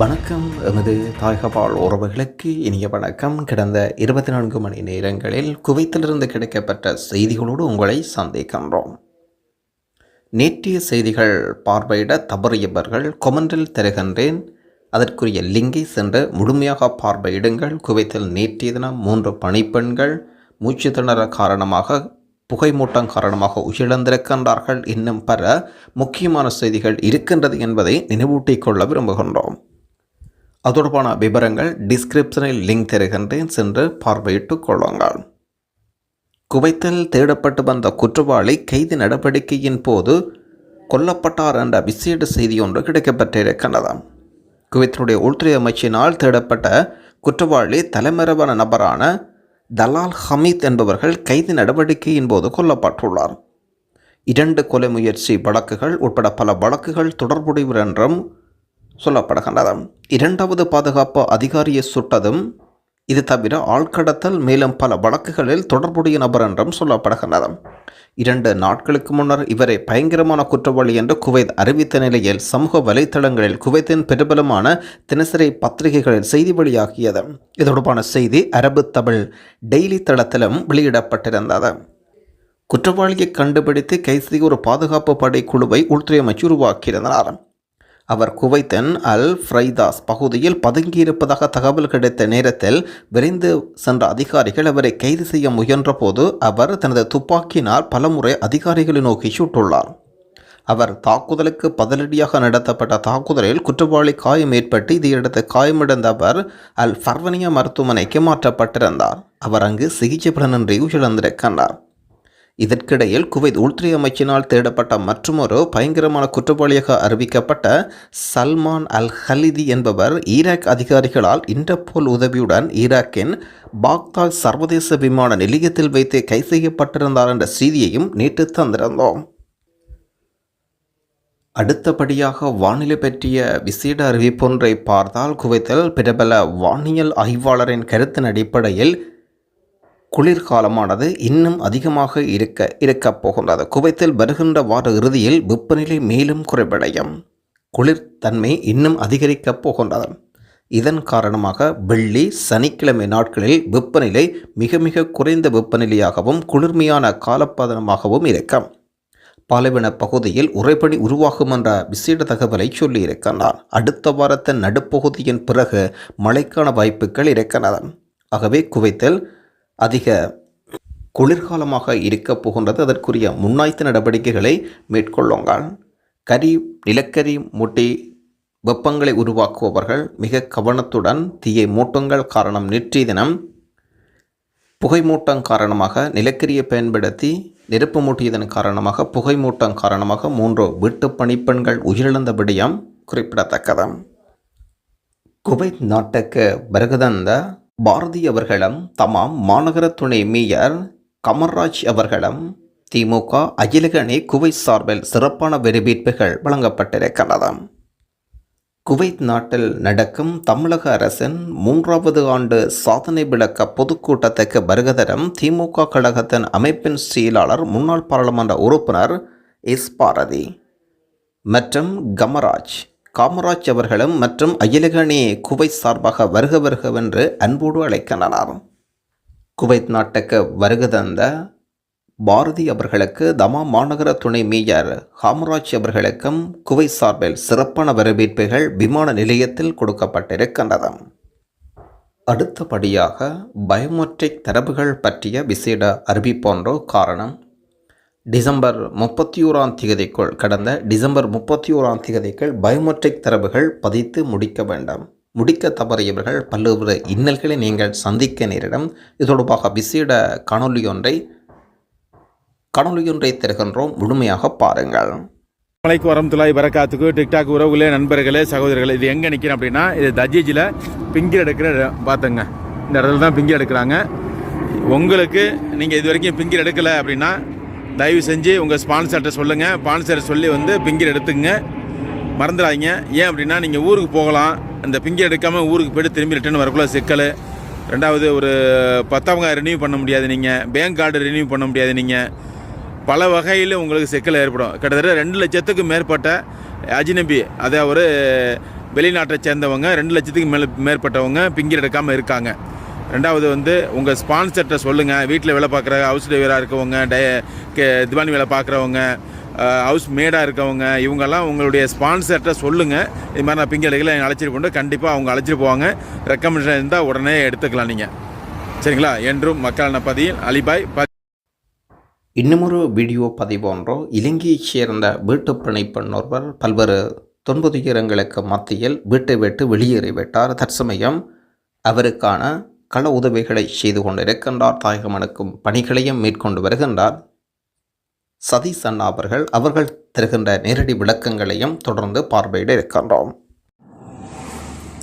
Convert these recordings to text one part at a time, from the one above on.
வணக்கம். எமது தாய்கபால் உறவுகளுக்கு இனிய வணக்கம். கடந்த இருபத்தி நான்கு மணி நேரங்களில் குவைத்திலிருந்து கிடைக்கப்பட்ட செய்திகளோடு உங்களை சந்திக்கின்றோம். நேற்றைய செய்திகள் பார்வையிட தவறியவர்கள் கொமெண்டில் தருகின்றேன். அதற்குரிய லிங்கை சென்று முழுமையாக பார்வையிடுங்கள். குவைத்தில் நேற்றைய தினம் மூன்று பணிப்பெண்கள் மூச்சு திணற காரணமாக புகைமூட்டம் காரணமாக உயிரிழந்திருக்கின்றார்கள். இன்னும் பல முக்கியமான செய்திகள் இருக்கின்றது என்பதை நினைவூட்டிக் கொள்ள விரும்புகின்றோம். அது தொடர்பான விவரங்கள் டிஸ்கிரிப்ஷனில் லிங்க் தருகின்றேன் சென்று பார்வையிட்டுக் கொள்ளுங்கள். குவைத்தில் தேடப்பட்டு வந்த குற்றவாளி கைது நடவடிக்கையின் போது கொல்லப்பட்டார் என்ற விசேட செய்தி ஒன்று கிடைக்கப்பட்டிருக்கின்றது. குவைத்தினுடைய உள்துறை அமைச்சினால் தேடப்பட்ட குற்றவாளி தலைமறைவான நபரான தலால் ஹமீத் என்பவர்கள் கைது நடவடிக்கையின் போது கொல்லப்பட்டுள்ளார். இரண்டு கொலை முயற்சி வழக்குகள் உட்பட பல வழக்குகள் தொடர்புடையவர் என்றும் சொல்லப்படுகின்றது இரண்டாவது பாதுகாப்பு அதிகாரியை சுட்டதும் இது தவிர ஆழ்கடத்தல் மேலும் பல வழக்குகளில் தொடர்புடைய நபர் என்றும் சொல்லப்படுகின்றது இரண்டு நாட்களுக்கு முன்னர் இவரை பயங்கரமான குற்றவாளி என்று குவைத் அறிவித்த நிலையில் சமூக வலைத்தளங்களில் குவைத்தின் பிரபலமான தினசரி பத்திரிகைகளில் செய்தி வெளியாகியது இது தொடர்பான செய்தி அரபு தமிழ் டெய்லி தளத்திலும் வெளியிடப்பட்டிருந்தது குற்றவாளியை கண்டுபிடித்து கைது செய்ய ஒரு பாதுகாப்பு படை குழுவை உள்துறை அமைச்சு உருவாக்கியிருந்தார் அவர் குவைத்தன் அல் ஃப்ரைதாஸ் பகுதியில் பதுங்கியிருப்பதாக தகவல் கிடைத்த நேரத்தில் விரைந்து சென்ற அதிகாரிகள் அவரை கைது செய்ய முயன்றபோது அவர் தனது துப்பாக்கியினால் பலமுறை அதிகாரிகளை நோக்கி சுட்டுள்ளார். அவர் தாக்குதலுக்கு பதிலடியாக நடத்தப்பட்ட தாக்குதலில் குற்றவாளி காயம் ஏற்பட்டு இதையடுத்து காயமடைந்த அவர் அல் ஃபர்வனியா மருத்துவமனைக்கு மாற்றப்பட்டிருந்தார். அவர் அங்கு சிகிச்சை பலனின்றி உயிரிழந்திருக்கின்றார். இதற்கிடையில் குவைத் உள்துறை அமைச்சினால் தேடப்பட்ட மற்றொரு பயங்கரமான குற்றவாளியாக அறிவிக்கப்பட்ட சல்மான் அல் ஹலிதி என்பவர் ஈராக் அதிகாரிகளால் இன்டர்போல் உதவியுடன் ஈராக்கின் பாக்தாக் சர்வதேச விமான நிலையத்தில் வைத்து கை செய்யப்பட்டிருந்தார் என்ற செய்தியையும் நேற்று தந்திருந்தோம். அடுத்தபடியாக வானிலை பற்றிய விசேட அறிவிப்பொன்றை பார்த்தால் குவைத்தில் பிரபல வானியல் ஆய்வாளரின் கருத்தின் அடிப்படையில் குளிர்காலமானது இன்னும் அதிகமாக இருக்க இருக்கப் போகின்றது. குவைத்தில் வருகின்ற வார இறுதியில் வெப்பநிலை மேலும் குறைவடையும். குளிர்தன்மை இன்னும் அதிகரிக்கப் போகின்றது. இதன் காரணமாக வெள்ளி சனிக்கிழமை நாட்களில் வெப்பநிலை மிக மிக குறைந்த வெப்பநிலையாகவும் குளிர்மையான காலப்பதனமாகவும் இருக்கும். பாலைவன பகுதியில் உறைபடி உருவாகும் என்ற விசேட தகவலை சொல்லியிருக்கிறார் அடுத்த வாரத்தின் நடுப்பகுதியின் பிறகு மழைக்கான வாய்ப்புகள் இருக்கின்றன ஆகவே குவைத்தில் அதிக குளிர்காலமாக இருக்கப் போகின்றது. அதற்குரிய முன்னாய்த்து நடவடிக்கைகளை மேற்கொள்ளுங்கள். கரி நிலக்கரி மூட்டி வெப்பங்களை உருவாக்குபவர்கள் மிக கவனத்துடன் தீயை மூட்டங்கள். காரணம் நேற்றைய தினம் புகைமூட்டம் காரணமாக நிலக்கரியை பயன்படுத்தி நெருப்பு மூட்டியதன் காரணமாக புகைமூட்டம் காரணமாக மூன்று வீட்டு பணிப்பெண்கள் உயிரிழந்த விடயம் குறிப்பிடத்தக்கது. குவைத் நாட்டுக்கு வருகதந்த பாரதி அவர்களும் தமாம் மாநகர துணை மேயர் கமர்ராஜ் அவர்களும் திமுக அகிலகணி குவைத் சார்பில் சிறப்பான வரவேற்புகள் வழங்கப்பட்டிருக்கிறது குவைத் நாட்டில் நடக்கும் தமிழக அரசின் மூன்றாவது ஆண்டு சாதனை விளக்க பொதுக்கூட்டத்துக்கு வருகதரும் திமுக கழகத்தின் அமைப்பின் செயலாளர் முன்னாள் பாராளுமன்ற உறுப்பினர் எஸ். பாரதி மற்றும் கமராஜ் காமராஜ் அவர்களும் மற்றும் அகிலகணி குவைத் சார்பாக வருக வருகவென்று அன்போடு அழைக்கின்றனர். குவைத் நாட்டுக்கு வருக தந்த பாரதி அவர்களுக்கு தமா மாநகர துணை மேயர் காமராஜ் அவர்களுக்கும் குவைத் சார்பில் சிறப்பான வரவேற்புகள் விமான நிலையத்தில் கொடுக்கப்பட்டிருக்கின்றது அடுத்தபடியாக பயோமெட்ரிக் தரவுகள் பற்றிய விசேட அறிவிப்பொன்றோ காரணம் டிசம்பர் முப்பத்தி ஓராம் தேதிக்குள் கடந்த டிசம்பர் முப்பத்தி ஓராம் தேதிக்குள் பயோமெட்ரிக் தரவுகள் பதித்து முடிக்க வேண்டாம். முடிக்க தவறியவர்கள் பல்வேறு இன்னல்களை நீங்கள் சந்திக்க நேரிடும். இது தொடர்பாக விசேட காணொலி ஒன்றை காணொலி ஒன்றை தருகின்றோம். முழுமையாக பாருங்கள். மலைக்கு வரமத்துலாய் வரக்காத்துக்கு டிக்டாக் உறவுகளே நண்பர்களே சகோதரர்களே இது எங்கே நிற்கிறேன் அப்படின்னா இது தஜீஜில் பிங்கில் எடுக்கிற பார்த்துங்க பார்த்தங்க இந்த இடத்துல தான் பிங்கில் எடுக்கிறாங்க. உங்களுக்கு நீங்கள் இது வரைக்கும் பிங்கில் எடுக்கலை அப்படின்னா தயவு செஞ்சு உங்கள் ஸ்பான்சர்கிட்ட சொல்லுங்கள் ஸ்பான்சரை சொல்லி வந்து பிங்கர் எடுத்துங்க மறந்துடாதீங்க. ஏன் அப்படின்னா நீங்கள் ஊருக்கு போகலாம். அந்த பிங்கர் எடுக்காமல் ஊருக்கு போய்ட்டு திரும்பி ரிட்டர்ன் வரக்குள்ள சிக்கல். ரெண்டாவது ஒரு பத்தாவங்க ரினியூ பண்ண முடியாது நீங்கள் பேங்க் கார்டு ரினியூ பண்ண முடியாது நீங்கள் பல வகையில் உங்களுக்கு சிக்கல் ஏற்படும். கிட்டத்தட்ட ரெண்டு லட்சத்துக்கு மேற்பட்ட அஜினபி அதை ஒரு வெளிநாட்டை சேர்ந்தவங்க ரெண்டு லட்சத்துக்கு மேல் மேற்பட்டவங்க பிங்கர் எடுக்காமல் இருக்காங்க. ரெண்டாவது வந்து உங்கள் ஸ்பான்சர்கிட்ட சொல்லுங்கள் வீட்டில் வேலை பார்க்குற ஹவுஸ் டிரைவராக இருக்கவங்க டே கே திவானி வேலை பார்க்குறவங்க ஹவுஸ் மேடாக இருக்கவங்க இவங்கெல்லாம் உங்களுடைய ஸ்பான்சர்கிட்ட சொல்லுங்கள் இது மாதிரி நான் பிங்கலைகளை எடுக்கல அழைச்சிட்டு கொண்டு கண்டிப்பாக அவங்க அழைச்சிட்டு போவாங்க. ரெக்கமெண்டேஷன் இருந்தால் உடனே எடுத்துக்கலாம் நீங்கள் சரிங்களா? என்றும் மக்களான பதியில் அலிபாய் ப இன்னுமொரு வீடியோ பதிவொன்றோ இலங்கையைச் சேர்ந்த வீட்டு பிணைப்பெண் ஒருவர் பல்வேறு துன்பதுயரங்களுக்கு மத்தியில் வீட்டை விட்டு வெளியேறிவிட்டார். தற்சமயம் அவருக்கான கள உதவிகளை செய்து கொண்டிருக்கின்றார். தாயகமனுக்கும் பணிகளையும் மேற்கொண்டு வருகின்றார். சதீஷ் அண்ணா அவர்கள் அவர்கள் தருகின்ற நேரடி விளக்கங்களையும் தொடர்ந்து பார்வையிட இருக்கின்றோம்.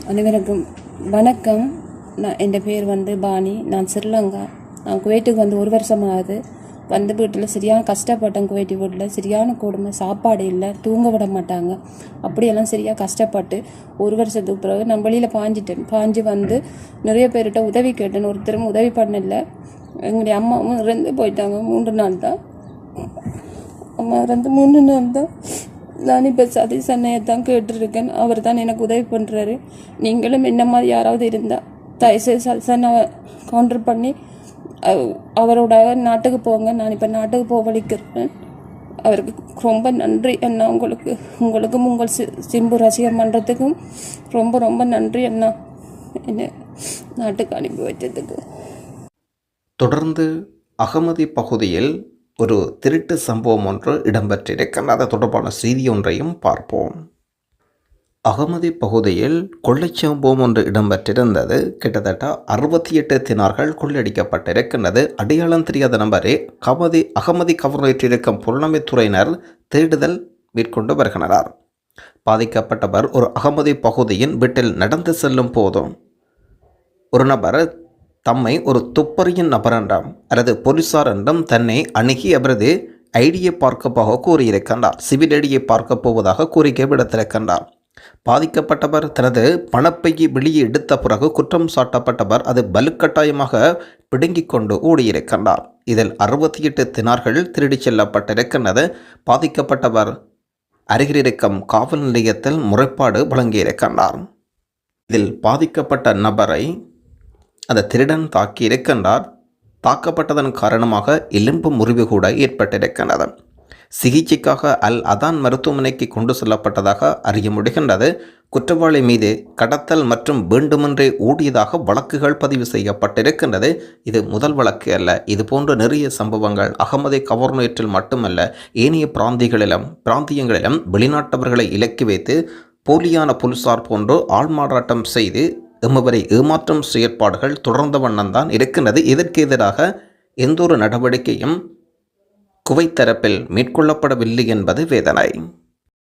அனைவருக்கும் வணக்கம். நான் என் பேர் வந்து பாணி. நான் ஸ்ரீலங்கா நான் குவைட்டுக்கு வந்து ஒரு வருஷம் ஆகுது வந்து வீட்டில் சரியான கஷ்டப்பட்டேன் குவைட்டி வீட்டில் சரியான கொடுமை சாப்பாடு இல்லை தூங்க விட மாட்டாங்க. அப்படியெல்லாம் சரியாக கஷ்டப்பட்டு ஒரு வருஷத்துக்கு பிறகு நான் வெளியில் பாஞ்சிட்டேன் பாஞ்சு வந்து நிறைய பேர்கிட்ட உதவி கேட்டேன் ஒருத்தரும் உதவி பண்ணல. எங்களுடைய அம்மாவும் இறந்து போயிட்டாங்க. மூன்று நாள் தான். அம்மா இறந்து மூணு நாள் தான். நான் இப்போ சதீஷ் அண்ணையை தான் கேட்டிருக்கேன். அவர் தான் எனக்கு உதவி பண்ணுறாரு நீங்களும் என்ன மாதிரி யாராவது இருந்தால் தயவுசெய்து சதீஷ் அண்ணாவை கவுண்டர் பண்ணி அவரோட நாட்டுக்கு போங்க. நான் இப்போ நாட்டுக்கு போவழிக்கிறேன். அவருக்கு ரொம்ப நன்றி அண்ணா. உங்களுக்கு உங்களுக்கும் உங்கள் சி சிம்பு ரசிகர் மன்றத்துக்கும் ரொம்ப ரொம்ப நன்றி அண்ணா. என்ன நாட்டுக்கு அனுப்பி வைத்ததுக்கு. தொடர்ந்து அகமதி பகுதியில் ஒரு திருட்டு சம்பவம் ஒன்று இடம்பெற்றிருக்கின்றது அது தொடர்பான செய்தி ஒன்றையும் பார்ப்போம். அகமதி பகுதியில் கொள்ளைச் சம்பவம் ஒன்று இடம்பெற்றிருந்தது. கிட்டத்தட்ட அறுபத்தி எட்டு தினார்கள் கொள்ளையடிக்கப்பட்டிருக்கின்றது. அடையாளம் தெரியாத நபரே கமதி அகமதி கவர்னேற்றிருக்கும் புலனமைத்துறையினர் தேடுதல் மேற்கொண்டு வருகின்றனர். பாதிக்கப்பட்டவர் ஒரு அகமதி பகுதியின் வீட்டில் நடந்து செல்லும் போதும் ஒரு நபர் தம்மை ஒரு துப்பறியின் நபர் என்றும் அல்லது போலீசார் என்றும் தன்னை அணுகி அவரது ஐடியை பார்க்க போக கூறியிருக்கின்றார். சிவில் ஐடியை பார்க்க போவதாக கோரிக்கை விடுத்திருக்கின்றார். பாதிக்கப்பட்டவர் தனது பணப்பையை வெளியே எடுத்த பிறகு குற்றம் சாட்டப்பட்டவர் அது வலுக்கட்டாயமாக பிடுங்கிக் கொண்டு ஓடியிருக்கின்றார். இதில் அறுபத்தி எட்டு தினார்கள் திருடிச் செல்லப்பட்டிருக்கின்றது. பாதிக்கப்பட்டவர் அருகிலிருக்கும் காவல் நிலையத்தில் முறைப்பாடு வழங்கியிருக்கின்றார். இதில் பாதிக்கப்பட்ட நபரை அந்த திருடன் தாக்கியிருக்கின்றார். தாக்கப்பட்டதன் காரணமாக எலும்பு முறிவு கூட ஏற்பட்டிருக்கின்றது. சிகிச்சைக்காக அல் அதான் மருத்துவமனைக்கு கொண்டு செல்லப்பட்டதாக அறிய முடிகின்றது குற்றவாளி மீது கடத்தல் மற்றும் வேண்டுமென்றே ஓடியதாக வழக்குகள் பதிவு செய்யப்பட்டிருக்கின்றது. இது முதல் வழக்கு அல்ல. இது போன்ற நிறைய சம்பவங்கள் அகமதை கவர்னேட்டில் மட்டுமல்ல ஏனைய பிராந்திகளிலும் பிராந்தியங்களிலும் வெளிநாட்டவர்களை இலக்கி வைத்து போலியான புல்சார் போன்று ஆள்மாறாட்டம் செய்து எம்மவரை ஏமாற்றும் செயற்பாடுகள் தொடர்ந்த வண்ணம்தான் இருக்கின்றது. இதற்கு எதிராக எந்தொரு நடவடிக்கையும் குவைத் தரப்பில் மேற்கொள்ளப்படவில்லை என்பது வேதனை.